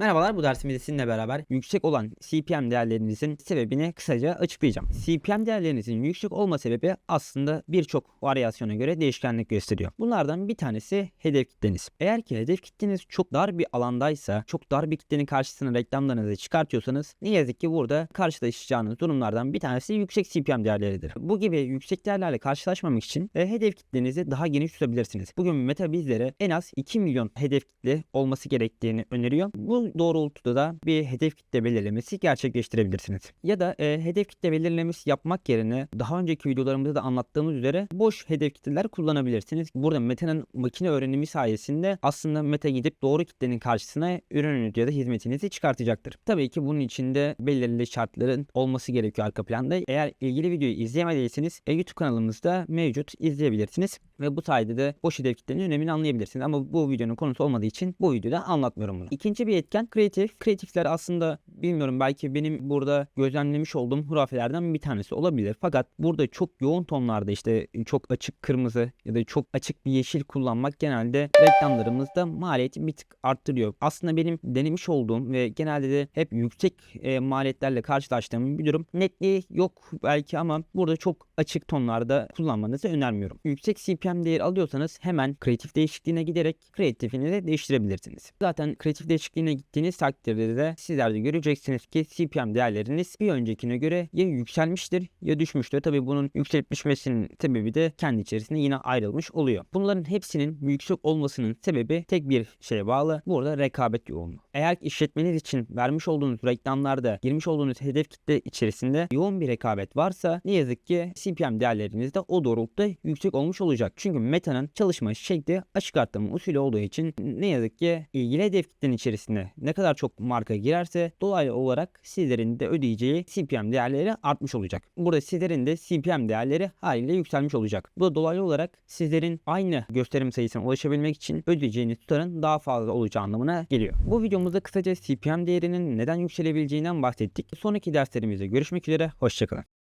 Merhabalar bu dersimizde sizinle beraber yüksek olan CPM değerlerinizin sebebini kısaca açıklayacağım. CPM değerlerinizin yüksek olma sebebi aslında birçok varyasyona göre değişkenlik gösteriyor. Bunlardan bir tanesi hedef kitleniz. Eğer ki hedef kitleniz çok dar bir alandaysa, çok dar bir kitlenin karşısına reklamlarınızı çıkartıyorsanız ne yazık ki burada karşılaşacağınız durumlardan bir tanesi yüksek CPM değerleridir. Bu gibi yüksek değerlerle karşılaşmamak için e, hedef kitlenizi daha geniş tutabilirsiniz. Bugün Meta bizlere en az 2 milyon hedef kitle olması gerektiğini öneriyor. Bu doğrultuda da bir hedef kitle belirlemesi gerçekleştirebilirsiniz. Ya da e, hedef kitle belirlemesi yapmak yerine daha önceki videolarımızda da anlattığımız üzere boş hedef kitleler kullanabilirsiniz. Burada Meta'nın makine öğrenimi sayesinde aslında Meta gidip doğru kitlenin karşısına ürününüzü ya da hizmetinizi çıkartacaktır. Tabii ki bunun içinde belirli şartların olması gerekiyor arka planda. Eğer ilgili videoyu izleyemediyseniz e, YouTube kanalımızda mevcut izleyebilirsiniz ve bu sayede de boş hedef kitlenin önemini anlayabilirsiniz. Ama bu videonun konusu olmadığı için bu videoda anlatmıyorum bunu. İkinci bir etken kreatif. Kreatifler aslında bilmiyorum belki benim burada gözlemlemiş olduğum hurafelerden bir tanesi olabilir. Fakat burada çok yoğun tonlarda işte çok açık kırmızı ya da çok açık bir yeşil kullanmak genelde reklamlarımızda maliyeti bir tık arttırıyor. Aslında benim denemiş olduğum ve genelde de hep yüksek e, maliyetlerle karşılaştığım bir durum. Netliği yok belki ama burada çok açık tonlarda kullanmanızı önermiyorum. Yüksek CPM değeri alıyorsanız hemen kreatif değişikliğine giderek kreatifini de değiştirebilirsiniz. Zaten kreatif değişikliğine gittiğiniz takdirde de sizler de göreceksiniz ki CPM değerleriniz bir öncekine göre ya yükselmiştir ya düşmüştür. Tabii bunun yükselip düşmesinin sebebi de kendi içerisinde yine ayrılmış oluyor. Bunların hepsinin yüksek olmasının sebebi tek bir şeye bağlı. Burada rekabet yoğunluğu. Eğer işletmeniz için vermiş olduğunuz reklamlarda girmiş olduğunuz hedef kitle içerisinde yoğun bir rekabet varsa ne yazık ki CPM değerleriniz de o doğrultuda yüksek olmuş olacak. Çünkü Meta'nın çalışma şekli açık arttırma usulü olduğu için ne yazık ki ilgili hedef kitlenin içerisinde ne kadar çok marka girerse dolaylı olarak sizlerin de ödeyeceği CPM değerleri artmış olacak. Burada sizlerin de CPM değerleri haliyle yükselmiş olacak. Bu da dolaylı olarak sizlerin aynı gösterim sayısına ulaşabilmek için ödeyeceğiniz tutarın daha fazla olacağı anlamına geliyor. Bu videomuzda kısaca CPM değerinin neden yükselebileceğinden bahsettik. Sonraki derslerimizde görüşmek üzere. Hoşçakalın.